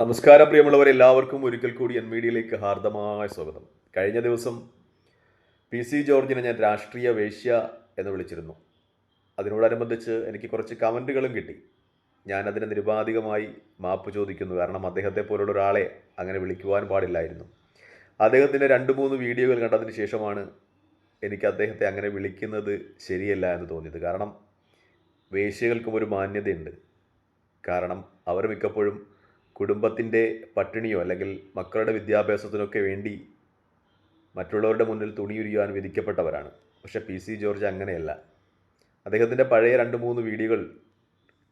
നമസ്കാരം പ്രിയമുള്ളവരെ. എല്ലാവർക്കും ഒരിക്കൽ കൂടി എൻ മീഡിയയിലേക്ക് ഹാർദമായ സ്വാഗതം. കഴിഞ്ഞ ദിവസം പി സി ജോർജിനെ ഞാൻ രാഷ്ട്രീയ വേശ്യ എന്ന് വിളിച്ചിരുന്നു. അതിനോടനുബന്ധിച്ച് എനിക്ക് കുറച്ച് കമന്റുകളും കിട്ടി. ഞാൻ അതിന് നിരുപാധികമായി മാപ്പ് ചോദിക്കുന്നു. കാരണം അദ്ദേഹത്തെ പോലുള്ള ഒരാളെ അങ്ങനെ വിളിക്കുവാൻ പാടില്ലായിരുന്നു. അദ്ദേഹത്തിന്റെ രണ്ട് മൂന്ന് വീഡിയോകൾ കണ്ടതിന് ശേഷമാണ് എനിക്ക് അദ്ദേഹത്തെ അങ്ങനെ വിളിക്കുന്നത് ശരിയല്ല എന്ന് തോന്നിയത്. കാരണം വേശ്യകൾക്കും ഒരു മാന്യതയുണ്ട്. കാരണം അവർ മിക്കപ്പോഴും കുടുംബത്തിന്റെ പട്ടിണിയോ അല്ലെങ്കിൽ മക്കളുടെ വിദ്യാഭ്യാസത്തിനൊക്കെ വേണ്ടി മറ്റുള്ളവരുടെ മുന്നിൽ തുണിയുരിയാൻ വിധിക്കപ്പെട്ടവരാണ്. പക്ഷേ പി സി ജോർജ് അങ്ങനെയല്ല. അദ്ദേഹത്തിന്റെ പഴയ രണ്ട് മൂന്ന് വീഡിയോകൾ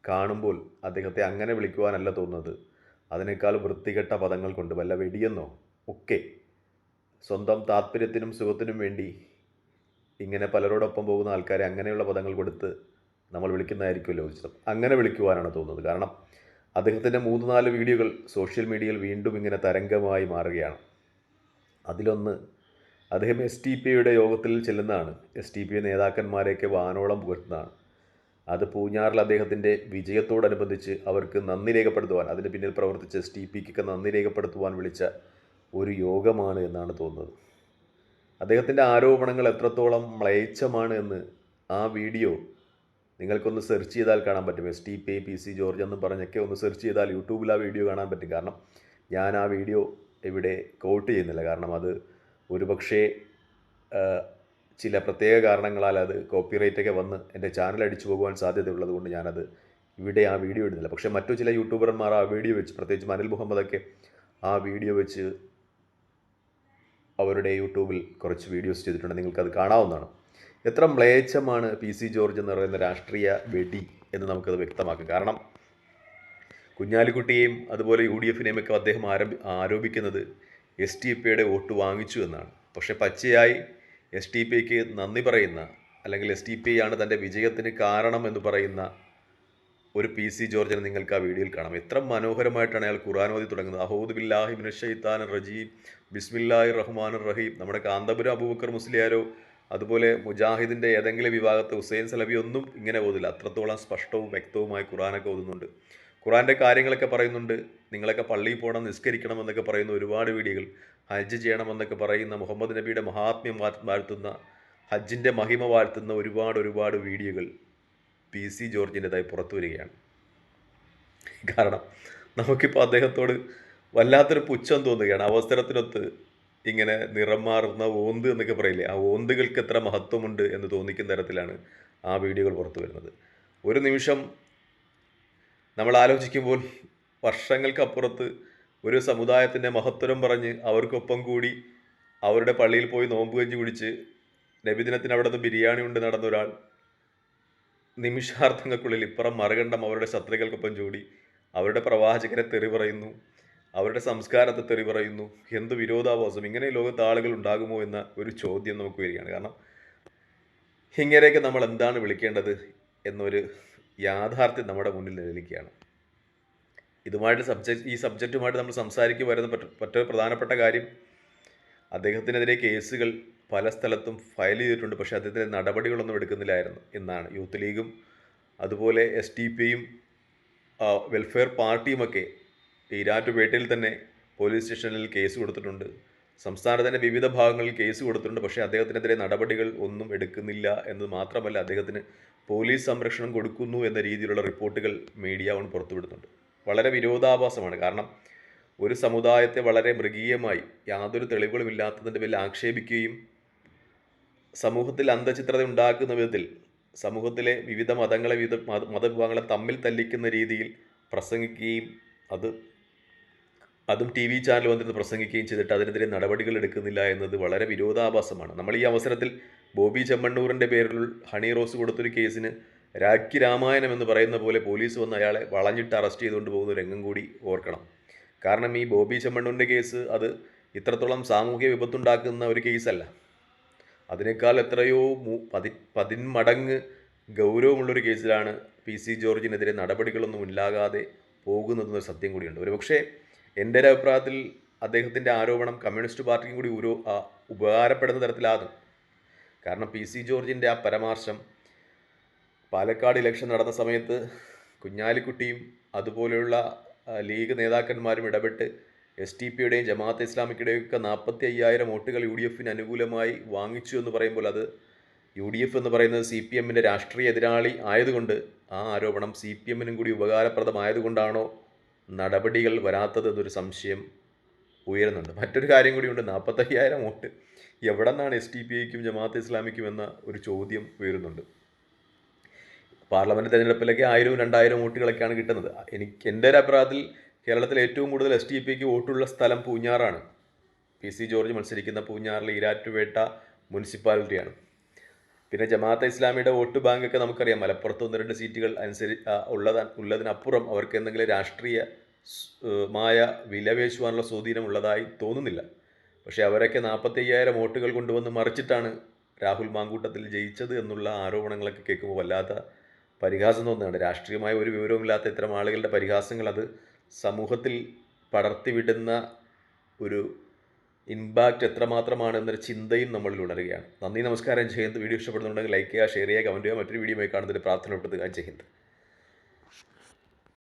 കാണുമ്പോൾ അദ്ദേഹത്തെ അങ്ങനെ വിളിക്കുവാനല്ല തോന്നുന്നത്. അതിനേക്കാൾ വൃത്തികെട്ട പദങ്ങൾ കൊണ്ട് വല്ല വെടിയെന്നോ ഒക്കെ സ്വന്തം താല്പര്യത്തിനും സുഖത്തിനും വേണ്ടി ഇങ്ങനെ പലരോടൊപ്പം പോകുന്ന ആൾക്കാരെ അങ്ങനെയുള്ള പദങ്ങൾ കൊടുത്ത് നമ്മൾ വിളിക്കുന്നതായിരിക്കുമല്ലോ ഉചിതം. അങ്ങനെ വിളിക്കുവാനാണ് തോന്നുന്നത്. കാരണം അദ്ദേഹത്തിന്റെ മൂന്ന് നാല് വീഡിയോകൾ സോഷ്യൽ മീഡിയയിൽ വീണ്ടും ഇങ്ങനെ തരംഗമായി മാറുകയാണ്. അതിലൊന്ന് അദ്ദേഹം എസ് ടി പി യുടെ യോഗത്തിൽ ചെല്ലുന്നതാണ്. എസ് ടി പി നേതാക്കന്മാരെയൊക്കെ വാനോളം പുകഴ്ത്തുന്നതാണ്. അത് പൂഞ്ഞാറിൽ അദ്ദേഹത്തിന്റെ വിജയത്തോടനുബന്ധിച്ച് അവർക്ക് നന്ദി രേഖപ്പെടുത്തുവാൻ അതിന് പിന്നിൽ പ്രവർത്തിച്ച എസ് ടി പിക്കൊക്കെ നന്ദി രേഖപ്പെടുത്തുവാൻ വിളിച്ച ഒരു യോഗമാണ് എന്നാണ് തോന്നുന്നത്. അദ്ദേഹത്തിന്റെ ആരോപണങ്ങൾ എത്രത്തോളം മ്ലേച്ഛമാണ് എന്ന് ആ വീഡിയോ നിങ്ങൾക്കൊന്ന് സെർച്ച് ചെയ്താൽ കാണാൻ പറ്റും. S T P P C George എന്നും പറഞ്ഞൊക്കെ ഒന്ന് സെർച്ച് ചെയ്താൽ യൂട്യൂബിൽ ആ വീഡിയോ കാണാൻ പറ്റും. കാരണം ഞാൻ ആ വീഡിയോ ഇവിടെ കോട്ട് ചെയ്യുന്നില്ല. കാരണം അത് ഒരുപക്ഷേ ചില പ്രത്യേക കാരണങ്ങളാൽ അത് കോപ്പിറൈറ്റ് ഒക്കെ വന്ന് എന്റെ ചാനൽ അടിച്ചു പോകുവാൻ സാധ്യതയുള്ളത് കൊണ്ട് ഞാനത് ഇവിടെ ആ വീഡിയോ ഇടുന്നില്ല. പക്ഷേ മറ്റു ചില യൂട്യൂബർമാർ ആ വീഡിയോ വെച്ച് പ്രത്യേകിച്ച് അനിൽ മുഹമ്മദൊക്കെ ആ വീഡിയോ വെച്ച് അവരുടെ യൂട്യൂബിൽ കുറച്ച് വീഡിയോസ് ചെയ്തിട്ടുണ്ട്. നിങ്ങൾക്കത് കാണാവുന്നതാണ്. എത്ര മ്ലേച്ഛമാണ് പി സി ജോർജ് എന്ന് പറയുന്ന രാഷ്ട്രീയ വെടി എന്ന് നമുക്കത് വ്യക്തമാക്കും. കാരണം കുഞ്ഞാലിക്കുട്ടിയെയും അതുപോലെ യു ഡി എഫിനെയും ഒക്കെ അദ്ദേഹം ആരംഭി ആരോപിക്കുന്നത് എസ് ടി പിയുടെ വോട്ട് വാങ്ങിച്ചു എന്നാണ്. പക്ഷേ പച്ചയായി എസ് ടി പിക്ക് നന്ദി പറയുന്ന അല്ലെങ്കിൽ എസ് ടി പി ആണ് തന്റെ വിജയത്തിന് കാരണം എന്ന് പറയുന്ന ഒരു പി സി ജോർജിനെ നിങ്ങൾക്ക് ആ വീഡിയോയിൽ കാണാം. എത്ര മനോഹരമായിട്ടാണ് അയാൾ ഖുർആൻ ഓതി തുടങ്ങുന്നത്. അഹോദ് ബില്ലാഹി ഷെയ്ത്താൻ റജീം ബിസ്മില്ലാഹി റഹ്മാൻ റഹീം നമ്മുടെ കാന്തപുരം അബൂബക്കർ മുസ്ലിയാരോ അതുപോലെ മുജാഹിദിന്റെ ഏതെങ്കിലും വിഭാഗത്ത് ഹുസൈൻ സലബി ഒന്നും ഇങ്ങനെ ഓതില്ല. അത്രത്തോളം സ്പഷ്ടവും വ്യക്തവുമായി ഖുറാനൊക്കെ ഓതുന്നുണ്ട്. ഖുറാന്റെ കാര്യങ്ങളൊക്കെ പറയുന്നുണ്ട്. നിങ്ങളൊക്കെ പള്ളിയിൽ പോകണം നിസ്കരിക്കണം എന്നൊക്കെ പറയുന്ന ഒരുപാട് വീഡിയോകൾ. ഹജ്ജ് ചെയ്യണമെന്നൊക്കെ പറയുന്ന മുഹമ്മദ് നബിയുടെ മഹാത്മ്യം വാഴ്ത്തുന്ന ഹജ്ജിന്റെ മഹിമ വാഴ്ത്തുന്ന ഒരുപാട് ഒരുപാട് വീഡിയോകൾ പി സി ജോർജിന്റെതായി പുറത്തു വരികയാണ്. കാരണം നമുക്കിപ്പോൾ അദ്ദേഹത്തോട് വല്ലാത്തൊരു പുച്ഛം തോന്നുകയാണ്. അവസരത്തിനൊത്ത് ഇങ്ങനെ നിറം മാറുന്ന ഓന്ത് എന്നൊക്കെ പറയില്ലേ? ആ ഓന്തുകൾക്ക് എത്ര മഹത്വമുണ്ട് എന്ന് തോന്നിക്കുന്ന തരത്തിലാണ് ആ വീഡിയോകൾ പുറത്തു വരുന്നത്. ഒരു നിമിഷം നമ്മൾ ആലോചിക്കുമ്പോൾ വർഷങ്ങൾക്കപ്പുറത്ത് ഒരു സമുദായത്തിന്റെ മഹത്വരം പറഞ്ഞ് അവർക്കൊപ്പം കൂടി അവരുടെ പള്ളിയിൽ പോയി നോമ്പ് കഞ്ഞി കുടിച്ച് നബിദിനത്തിന് അവിടെ നിന്ന് ബിരിയാണി ഉണ്ട് നടന്ന ഒരാൾ നിമിഷാർത്ഥങ്ങൾക്കുള്ളിൽ ഇപ്പുറം മറുകണ്ഠം അവരുടെ ശത്രുക്കൾക്കൊപ്പം ചൂടി അവരുടെ പ്രവാചകരെ തെറി പറയുന്നു. അവരുടെ സംസ്കാരത്തെ തെറി പറയുന്നു എന്ത് വിരോധാഭാസം ഇങ്ങനെ ലോകത്ത് ആളുകൾ ഉണ്ടാകുമോ എന്ന ഒരു ചോദ്യം നമുക്ക് വരികയാണ്. കാരണം ഇങ്ങനെയൊക്കെ നമ്മൾ എന്താണ് വിളിക്കേണ്ടത് എന്നൊരു യാഥാർത്ഥ്യം നമ്മുടെ മുന്നിൽ നിലനിൽക്കുകയാണ്. ഇതുമായിട്ട് സബ്ജക്റ്റ് ഈ സബ്ജക്റ്റുമായിട്ട് നമ്മൾ സംസാരിക്കുക വരുന്ന മറ്റൊരു പ്രധാനപ്പെട്ട കാര്യം അദ്ദേഹത്തിനെതിരെ കേസുകൾ പല സ്ഥലത്തും ഫയൽ ചെയ്തിട്ടുണ്ട് പക്ഷേ അദ്ദേഹത്തിന്റെ നടപടികളൊന്നും എടുക്കുന്നില്ലായിരുന്നു എന്നാണ്. യൂത്ത് ലീഗും അതുപോലെ എസ് ടി പിയും വെൽഫെയർ പാർട്ടിയുമൊക്കെ ഈരാറ്റുപേട്ടയിൽ തന്നെ പോലീസ് സ്റ്റേഷനിൽ കേസ് കൊടുത്തിട്ടുണ്ട്. സംസ്ഥാനത്തിന്റെ വിവിധ ഭാഗങ്ങളിൽ കേസ് കൊടുത്തിട്ടുണ്ട്. പക്ഷേ അദ്ദേഹത്തിനെതിരെ നടപടികൾ ഒന്നും എടുക്കുന്നില്ല എന്ന് മാത്രമല്ല അദ്ദേഹത്തിന് പോലീസ് സംരക്ഷണം കൊടുക്കുന്നു എന്ന രീതിയിലുള്ള റിപ്പോർട്ടുകൾ മീഡിയ വൺ പുറത്തുവിടുന്നുണ്ട്. വളരെ വിരോധാഭാസമാണ്. കാരണം ഒരു സമുദായത്തെ വളരെ മൃഗീയമായി യാതൊരു തെളിവുകളും ഇല്ലാത്തതിന്റെ പേരിൽ ആക്ഷേപിക്കുകയും സമൂഹത്തിൽ അന്ധചിത്രത ഉണ്ടാക്കുന്ന വിധത്തിൽ സമൂഹത്തിലെ വിവിധ മതങ്ങളെ വിവിധ മത മതവിഭാഗങ്ങളെ തമ്മിൽ തല്ലിക്കുന്ന രീതിയിൽ പ്രസംഗിക്കുകയും അത് അതും ടി വി ചാനൽ വന്നിരുന്ന് പ്രസംഗിക്കുകയും ചെയ്തിട്ട് അതിനെതിരെ നടപടികൾ എടുക്കുന്നില്ല എന്നത് വളരെ വിരോധാഭാസമാണ്. നമ്മൾ ഈ അവസരത്തിൽ ബോബി ചെമ്മണ്ണൂറിന്റെ പേരിൽ ഹണി റോസ് കൊടുത്തൊരു കേസിന് രാഖി രാമായണം എന്ന് പറയുന്ന പോലെ പോലീസ് വന്ന് അയാളെ വളഞ്ഞിട്ട് അറസ്റ്റ് ചെയ്തുകൊണ്ട് പോകുന്ന രംഗം കൂടി ഓർക്കണം. കാരണം ഈ ബോബി ചെമ്മണ്ണൂരിന്റെ കേസ് അത് ഇത്രത്തോളം സാമൂഹ്യ വിപത്തുണ്ടാക്കുന്ന ഒരു കേസല്ല. അതിനേക്കാൾ എത്രയോ പതി പതിന്മടങ്ങ് ഗൗരവമുള്ളൊരു കേസിലാണ് പി സി ജോർജിനെതിരെ നടപടികളൊന്നും ഇല്ലാകാതെ പോകുന്നതെന്നൊരു സത്യം കൂടിയുണ്ട്. ഒരുപക്ഷേ എന്റെ ഒരു അഭിപ്രായത്തിൽ അദ്ദേഹത്തിന്റെ ആരോപണം കമ്മ്യൂണിസ്റ്റ് പാർട്ടിക്കും കൂടി ഒരു ഉപകാരപ്പെടുന്ന തരത്തിലാകും. കാരണം പി സി ജോർജിന്റെ ആ പരാമർശം പാലക്കാട് ഇലക്ഷൻ നടന്ന സമയത്ത് കുഞ്ഞാലിക്കുട്ടിയും അതുപോലെയുള്ള ലീഗ് നേതാക്കന്മാരും ഇടപെട്ട് എസ് ടി പിയുടെയും ജമാഅത്ത് ഇസ്ലാമിക്കുടെയും ഒക്കെ നാൽപ്പത്തി അയ്യായിരം വോട്ടുകൾ യു ഡി എഫിന് അനുകൂലമായി വാങ്ങിച്ചു എന്ന് പറയുമ്പോൾ അത് യു ഡി എഫ് എന്ന് പറയുന്നത് സി പി എമ്മിന്റെ രാഷ്ട്രീയ എതിരാളി ആയതുകൊണ്ട് ആ ആരോപണം സി പി എമ്മിനും കൂടി ഉപകാരപ്രദമായതുകൊണ്ടാണോ നടപടികൾ വരാത്തത് എന്നൊരു സംശയം ഉയരുന്നുണ്ട്. മറ്റൊരു കാര്യം കൂടിയുണ്ട്. നാൽപ്പത്തയ്യായിരം വോട്ട് എവിടെ നിന്നാണ് എസ് ടി പി ഐക്കും ജമാഅത്ത് ഇസ്ലാമിക്കും എന്ന ഒരു ചോദ്യം ഉയരുന്നുണ്ട്. പാർലമെന്റ് തിരഞ്ഞെടുപ്പിലേക്ക് ആയിരവും രണ്ടായിരം വോട്ടുകളൊക്കെയാണ് കിട്ടുന്നത്. എനിക്ക് എന്റെ ഒരു അഭിപ്രായത്തിൽ കേരളത്തിൽ ഏറ്റവും കൂടുതൽ എസ് ടി പിക്ക് വോട്ടുള്ള സ്ഥലം പൂഞ്ഞാറാണ്. പി സി ജോർജ് മത്സരിക്കുന്ന പൂഞ്ഞാറിലെ ഈരാറ്റുപേട്ട മുനിസിപ്പാലിറ്റിയാണ്. പിന്നെ ജമാഅത്തെ ഇസ്ലാമിയുടെ വോട്ട് ബാങ്കൊക്കെ നമുക്കറിയാം. മലപ്പുറത്ത് ഒന്ന് രണ്ട് സീറ്റുകൾ അനുസരി ഉള്ളത് ഉള്ളതിനപ്പുറം അവർക്ക് എന്തെങ്കിലും രാഷ്ട്രീയ മായ വിലവേശുവാനുള്ള സ്വാധീനം ഉള്ളതായി തോന്നുന്നില്ല. പക്ഷേ അവരൊക്കെ നാൽപ്പത്തി അയ്യായിരം വോട്ടുകൾ കൊണ്ടുവന്ന് മറിച്ചിട്ടാണ് രാഹുൽ മാങ്കൂട്ടത്തിൽ ജയിച്ചത് എന്നുള്ള ആരോപണങ്ങളൊക്കെ കേൾക്കുമ്പോൾ വല്ലാത്ത പരിഹാസം തോന്നുകയാണ് രാഷ്ട്രീയമായ ഒരു വിവരവുമില്ലാത്ത ഇത്തരം ആളുകളുടെ പരിഹാസങ്ങൾ അത് സമൂഹത്തിൽ പടർത്തിവിടുന്ന ഒരു ഇമ്പാക്റ്റ് എത്രമാത്രമാണ് എന്നൊരു ചിന്തയും നമ്മളിൽ ഉണരുകയാണ്. നന്ദി നമസ്കാരം ജയന്ത് വീഡിയോ ഇഷ്ടപ്പെടുന്നുണ്ടെങ്കിൽ ലൈക്ക് ചെയ്യുക ഷെയർ ചെയ്യുക കമന്റ് ചെയ്യുക. മറ്റൊരു വീഡിയോ കാണുന്നതിന് പ്രാർത്ഥന ഉൾപ്പെടുത്തുക ജയന്ത്